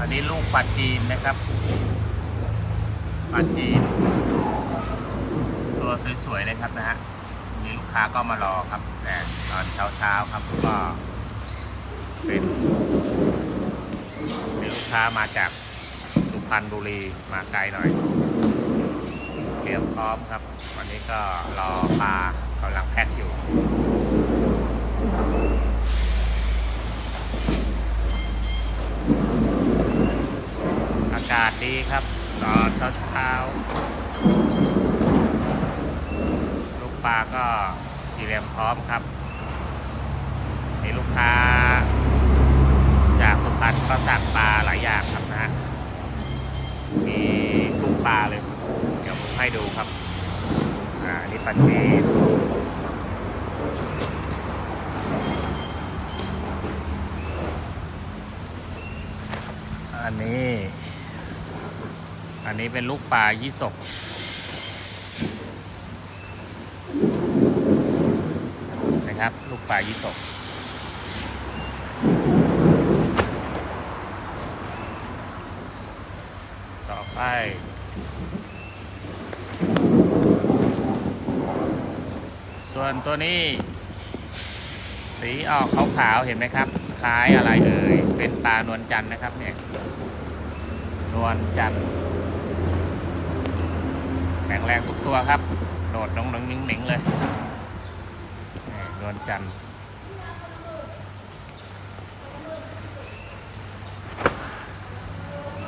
อันนี้ลูกปลาจีนนะครับปลาจีน ตัวสวยๆเลยครับนะฮะมีลูกค้าก็มารอครับแต่ตอนเช้าๆครับก็เป็นมีลูกค้ามาจากสุพรรณบุรีมาไกลหน่อยเตรียมพร้อมครับ วันนี้ก็รอปลากำลังแพ็คอยู่ อากาศดีครับตอนเช้าเช้าลูกปลาก็เตรียมพร้อมครับมีลูกค้า จากสุพรรณก็สั่งปลาหลายอย่างครับนะ มีทุกปลาเลย เดี๋ยวผมให้ดูครับ อ่า นี่ปลาจีนอันนี้ อันนี้เป็นลูกปลายี่สกนะครับ ลูกปลายี่สกต่อไปส่วนตัวนี้ สีออกขาวๆเห็นไหมครับ คล้ายอะไรเอ่ย เป็นปลานวลจันทร์นะครับเนี่ย นวลจันทร์ แข็งแรงทุกตัวครับ โดดน้องน้องนิ่งหนิงๆเลยนี่นวลจันทร์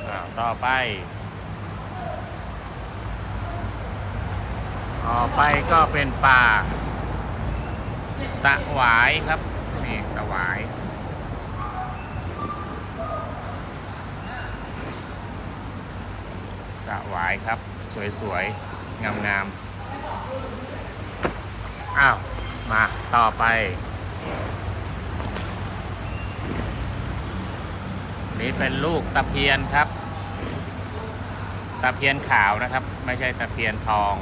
อ้าวต่อไป ต่อไปก็เป็นปลาสวายครับ นี่สวายสวายครับ สวยๆ งามๆ อ้าว มาต่อไป นี่เป็นลูกตะเพียนครับ ตะเพียนขาวนะครับ ไม่ใช่ตะเพียนทอง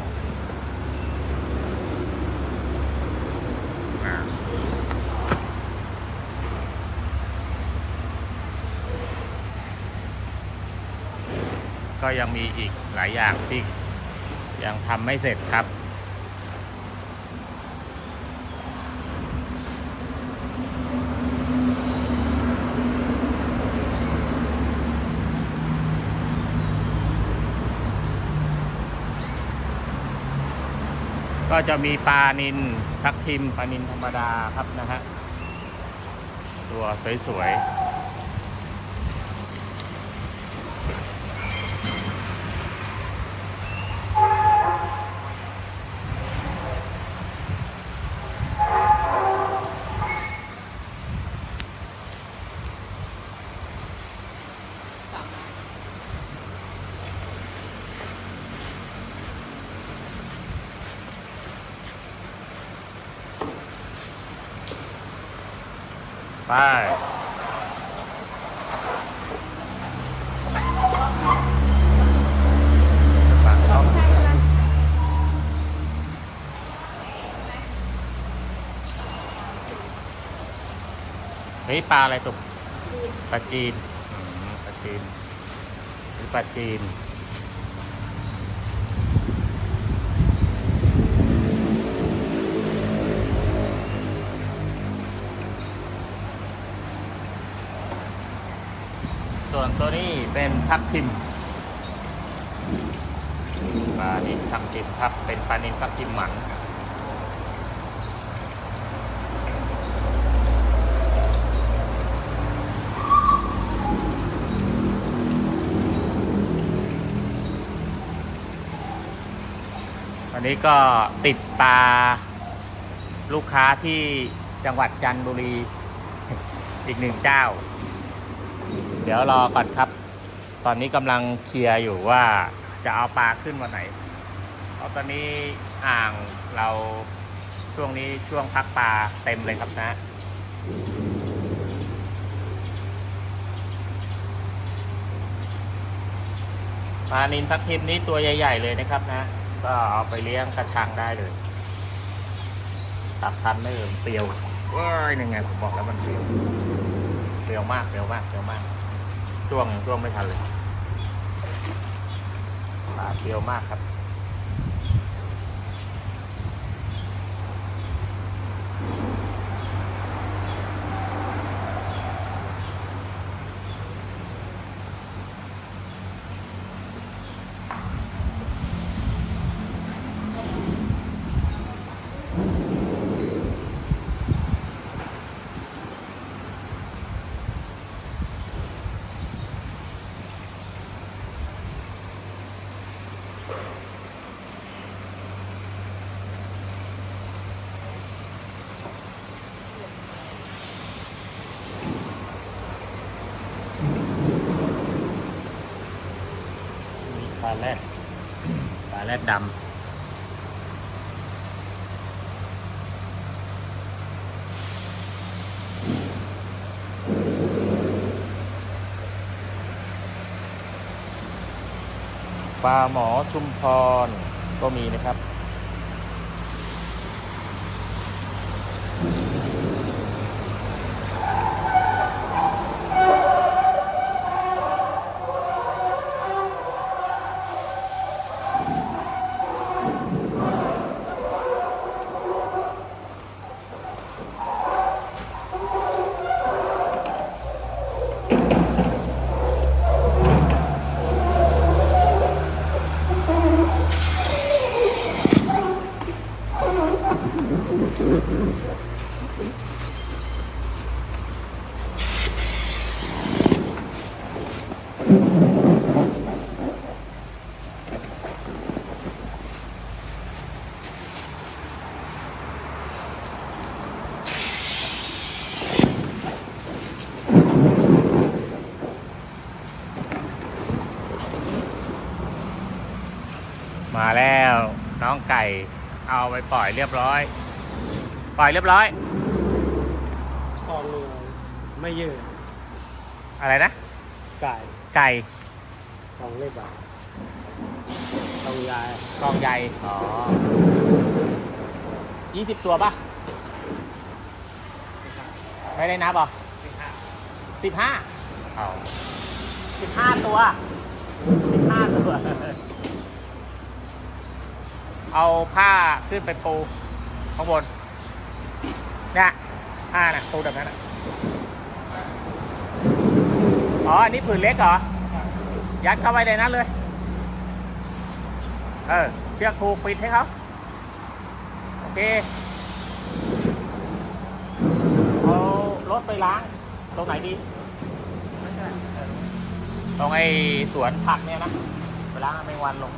ก็ยังมีอีกหลายอย่างที่ ยังทำไม่เสร็จครับ ก็จะมีปลานินทักทิมปลานินธรรมดาครับนะฮะ ตัวสวยๆ ไปฝั่งเขาเฮ้ยปลาอะไรตุกปลาจีนอืมปลาจีนหรือปลาจีนส่วนตัวนี้ เป็นทับทิมปลานินทับทิมครับเป็นปลานินทับทิมหมันวันนี้ก็ติดปลาลูกค้าที่จังหวัดจันทบุรีอีกหนึ่งเจ้า เดี๋ยวรอก่อนครับ ตอนนี้กำลังเคลียร์อยู่ว่าจะเอาปลาขึ้นวันไหนเพราะตอนนี้อ่างเราช่วงนี้ช่วงพักปลาเต็มเลยครับนะ ปลานินทับทิมนี้ตัวใหญ่ ๆ เลยนะครับนะ ก็เอาไปเลี้ยงกระชังได้เลยตับทันไม่เอ่มเปรียวเว้ยยังไงผมบอกแล้วมันเปรียวเร็วมากเร็วมากเร็วมาก ช่วงช่วงไม่ทันเลยปลาเร็วมากครับาแรดปลาแรดดำปลาหมอชุมพรก็มีนะครับ มาแล้วน้องไก่เอาไปปล่อยเรียบร้อย ปล่อยเรียบร้อยกองเรือไม่ยืดอะไรนะ ไก่ไก่กองเล็บอะกองยายกองใหญ่อ๋อยี่สิบตัวปะไม่ได้นับเหรอสิบห้าเอาสิบห้าตัวสิบห้าตัว เอาผ้าขึ้นไปปูข้างบนเนี่ยผ้าน่ะปูแบบนั้นน่ะ อ๋อ อันนี้ผืนเล็กเหรอ ยัดเข้าไปในนั้นเลย เออ เชือกผูกปิดให้เขาโอเค เอารถไปล้าง ตรงไหนดีเออตรงไอ้สวนผักเนี่ยนะ ไปล้างเอาแมงวันลง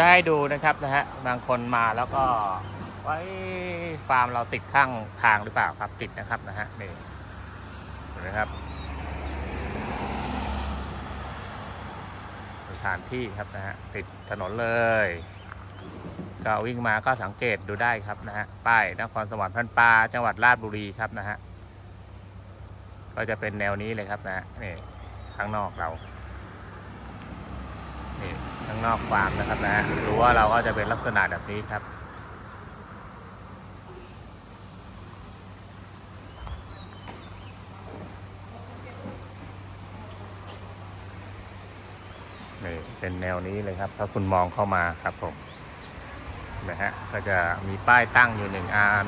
จะให้ดูนะครับนะฮะบางคนมาแล้วก็ว่าฟาร์มเราติดข้างทางหรือเปล่าครับติดนะครับนะฮะนี่เห็นไหมครับสถานที่ครับนะฮะติดถนนเลยก็วิ่งมาก็สังเกตดูได้ครับนะฮะป้ายนครสวรรค์พันปาจังหวัดราชบุรีครับนะฮะก็จะเป็นแนวนี้เลยครับนะฮะนี่ข้างนอกเรา นี่ข้างนอกฟาร์มนะครับนะฮะรั้ว่าเราก็จะเป็นลักษณะแบบนี้ครับนี่เป็นแนวนี้เลยครับ ถ้าคุณมองเข้ามาครับผมนะฮะก็จะมีป้ายตั้งอยู่หนึ่งอัน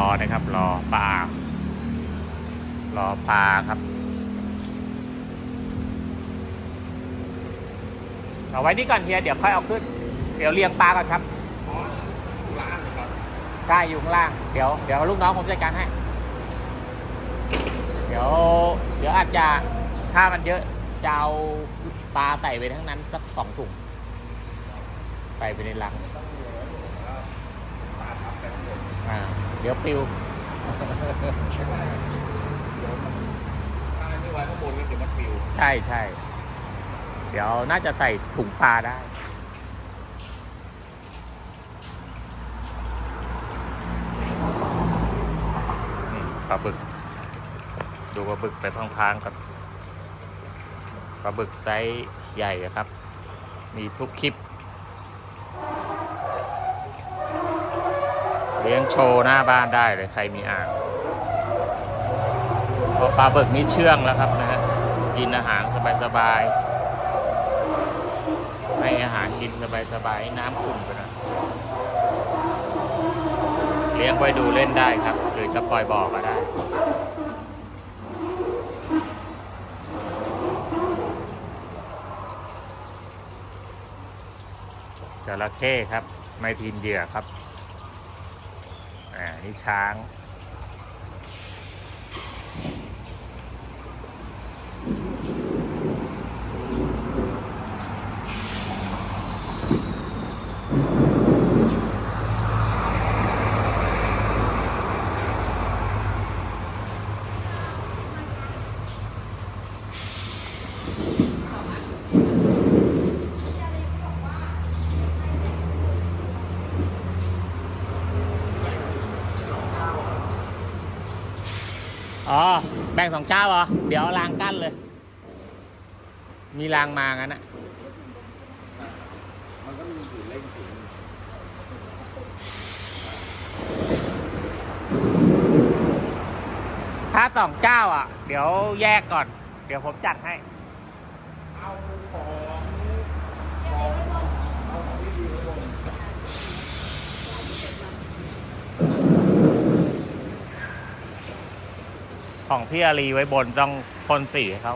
อนะครับ รอปลารอปลาครับ เอาไว้นี่ก่อนเฮีย เดี๋ยวค่อยเอาขึ้น เดี๋ยวเรียงปลาก่อนครับใช่อยู่ข้างล่าง เดี๋ยวเดี๋ยวลูกน้องผมจัดการให้ เดี๋ยว เดี๋ยวอาจจะถ้ามันเยอะจะเอาปลาใส่ไปทั้งนั้นสักสองถุงใส่ไปในหลังอ่า ดี๋ยวปิวเดี๋ยวมันตายไม่ไหวข้างบนแล้วเดี๋ยวมันปลิวใช่ใช่เดี๋ยวน่าจะใส่ถุงปลาได้ นี่ปลาบึก ดูปลาบึกไปพลางๆกับปลาบึกไซส์ใหญ่อะครับ มีทุกคลิป เลี้ยงโชว์หน้าบ้านได้เลยใครมีอ่างพราะปลาบึกนี่เชื่องแล้วครับนะฮะกินอาหารสบายๆให้อาหารกินสบายๆน้ำขุ่นไปนะเลี้ยงไว้ดูเล่นได้ครับ หรือจะปล่อยบ่อก็ได้จระเข้ครับ ไม่ทินเหยื่อครับ นี่ช้าง อ๋อ แบ่ งสองเจ้าเหรอ เดี๋ยวรางกั้นเลย มีรางมางั้นอะมันก็มีอยู่เล่นถึงถ้าสองเจ้าอะ เดี๋ยวแยกก่อน เดี๋ยวผมจัดให้ เอาของของเอาของที่ดีไว้บน ของพี่อารีไว้บนต้องพ่นสีเขา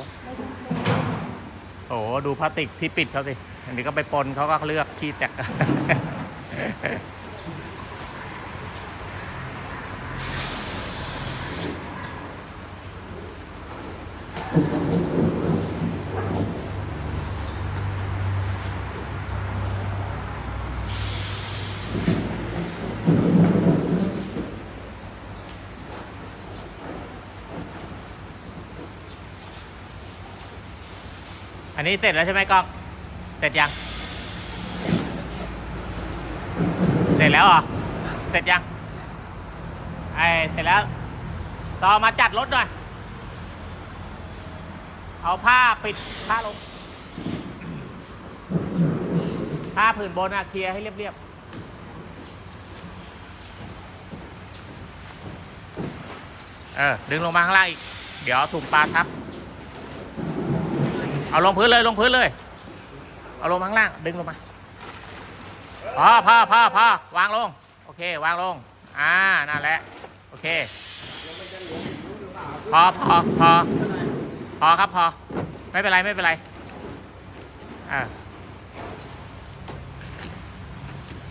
โอ้โหดูพลาสติกที่ปิดเขาสิ อันนี้ก็ไปปนเขาก็เลือกที่แตก อันนี้เสร็จแล้วใช่ไหมกล้องเสร็จยัง เสร็จแล้วเหรอ เสร็จยังไอเสร็จแล้วต่อมาจัดรถหน่อย เอาผ้าปิดผ้าลง ผ้าผืนบนอะเคลียร์ให้เรียบๆเออดึงลงมาข้างล่างอีก เดี๋ยวถุงปลาทับ เอาลงพื้นเลยลงพื้นเลย เอาลงข้างล่าง ดึงลงมาพอพอพอพอวางลง โอเค วางลง อ่า นั่นแหละ โอเค พอพอพอพอครับพอ ไม่เป็นไรไม่เป็นไร อ่า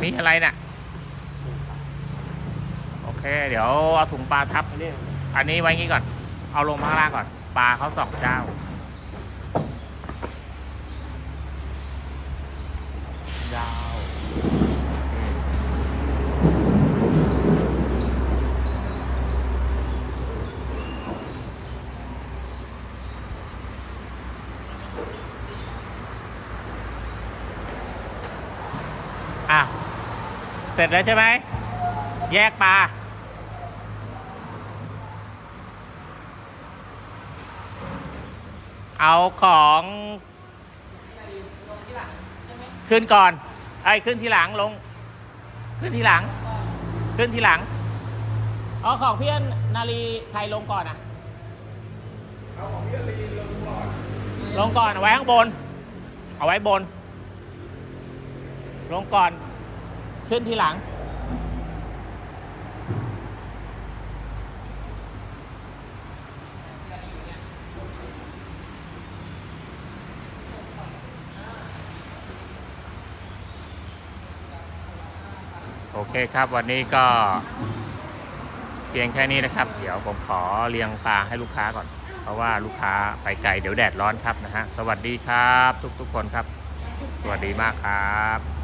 มีอะไรเนี่ยโอเค เดี๋ยวเอาถุงปลาทับ อันนี้ไว้งี้ก่อน เอาลงข้างล่างก่อน ปลาเขาสองเจ้า สร็จแล้วใช่ไหม แยกปลา เอาของขึ้นก่อน ไอ้ขึ้นทีหลังลง ขึ้นทีหลัง ขึ้นทีหลัง เอาของเพี่นนาลีใครลงก่อนอะเอาของพี่อลีลงก่อน ลงก่อนเอาไว้ข้างบน เอาไว้บน ลงก่อน ขึ้นทีหลัง โอเคครับวันนี้ก็ เพียงแค่นี้นะครับ เดี๋ยวผมขอเรียงปลาให้ลูกค้าก่อน เพราะว่าลูกค้าไปไกลเดี๋ยวแดดร้อนครับนะฮะ สวัสดีครับ ทุกๆคนครับ สวัสดีมากครับ